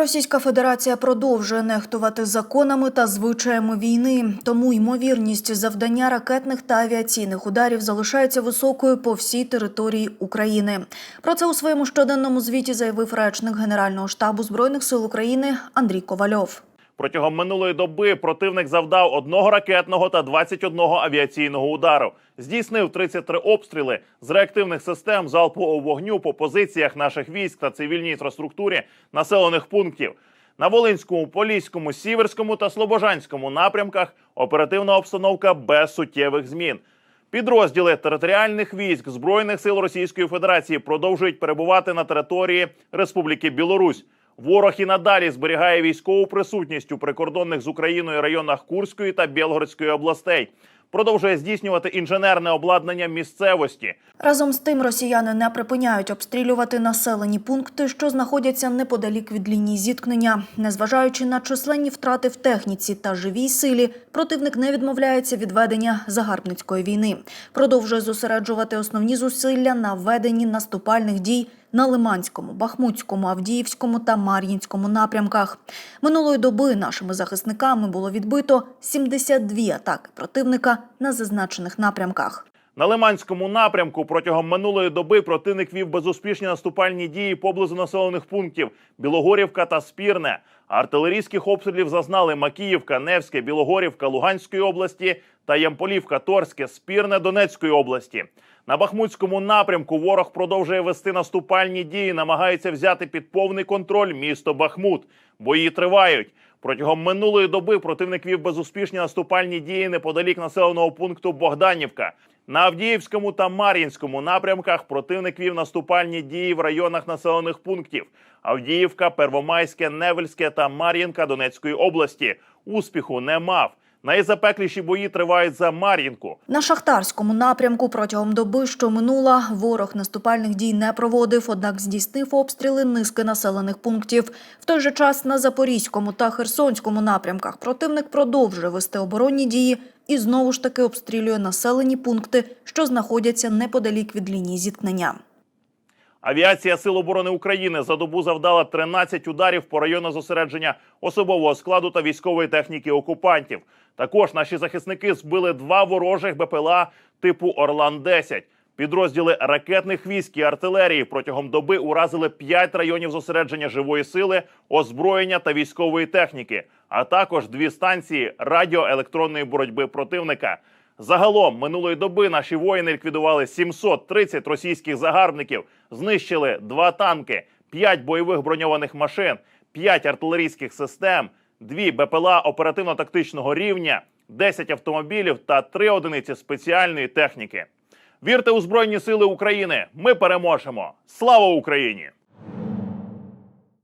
Російська Федерація продовжує нехтувати законами та звичаями війни, тому ймовірність завдання ракетних та авіаційних ударів залишається високою по всій території України. Про це у своєму щоденному звіті заявив речник Генерального штабу збройних сил України Андрій Ковальов. Протягом минулої доби противник завдав одного ракетного та 21 авіаційного удару. Здійснив 33 обстріли з реактивних систем залпового вогню по позиціях наших військ та цивільній інфраструктурі населених пунктів. На Волинському, Поліському, Сіверському та Слобожанському напрямках оперативна обстановка без суттєвих змін. Підрозділи територіальних військ Збройних сил Російської Федерації продовжують перебувати на території Республіки Білорусь. Ворог і надалі зберігає військову присутність у прикордонних з Україною районах Курської та Білгородської областей. Продовжує здійснювати інженерне обладнання місцевості. Разом з тим, росіяни не припиняють обстрілювати населені пункти, що знаходяться неподалік від лінії зіткнення. Незважаючи на численні втрати в техніці та живій силі, противник не відмовляється від ведення загарбницької війни. Продовжує зосереджувати основні зусилля на веденні наступальних дій на Лиманському, Бахмутському, Авдіївському та Мар'їнському напрямках. Минулої доби нашими захисниками було відбито 72 атаки противника на зазначених напрямках. На Лиманському напрямку протягом минулої доби противник вів безуспішні наступальні дії поблизу населених пунктів Білогорівка та Спірне. Артилерійських обстрілів зазнали Макіївка, Невське, Білогорівка Луганської області та Ямполівка, Торське, Спірне Донецької області. На Бахмутському напрямку ворог продовжує вести наступальні дії, намагається взяти під повний контроль місто Бахмут. Бої тривають. Протягом минулої доби противник вів безуспішні наступальні дії неподалік населеного пункту Богданівка. На Авдіївському та Мар'їнському напрямках противник вів наступальні дії в районах населених пунктів Авдіївка, Первомайське, Невельське та Мар'їнка Донецької області. Успіху не мав. Найзапекліші бої тривають за Мар'їнку. На шахтарському напрямку протягом доби, що минула, ворог наступальних дій не проводив, однак здійснив обстріли низки населених пунктів. В той же час на Запорізькому та Херсонському напрямках противник продовжує вести оборонні дії і знову ж таки обстрілює населені пункти, що знаходяться неподалік від лінії зіткнення. Авіація Сил оборони України за добу завдала 13 ударів по району зосередження особового складу та військової техніки окупантів. Також наші захисники збили два ворожих БПЛА типу Орлан 10 Підрозділи ракетних військ і артилерії протягом доби уразили 5 районів зосередження живої сили, озброєння та військової техніки, а також дві станції радіоелектронної боротьби противника. Загалом минулої доби наші воїни ліквідували 730 російських загарбників, знищили два танки, 5 бойових броньованих машин, 5 артилерійських систем, 2 БПЛА оперативно-тактичного рівня, 10 автомобілів та 3 одиниці спеціальної техніки. Вірте у Збройні Сили України! Ми переможемо! Слава Україні!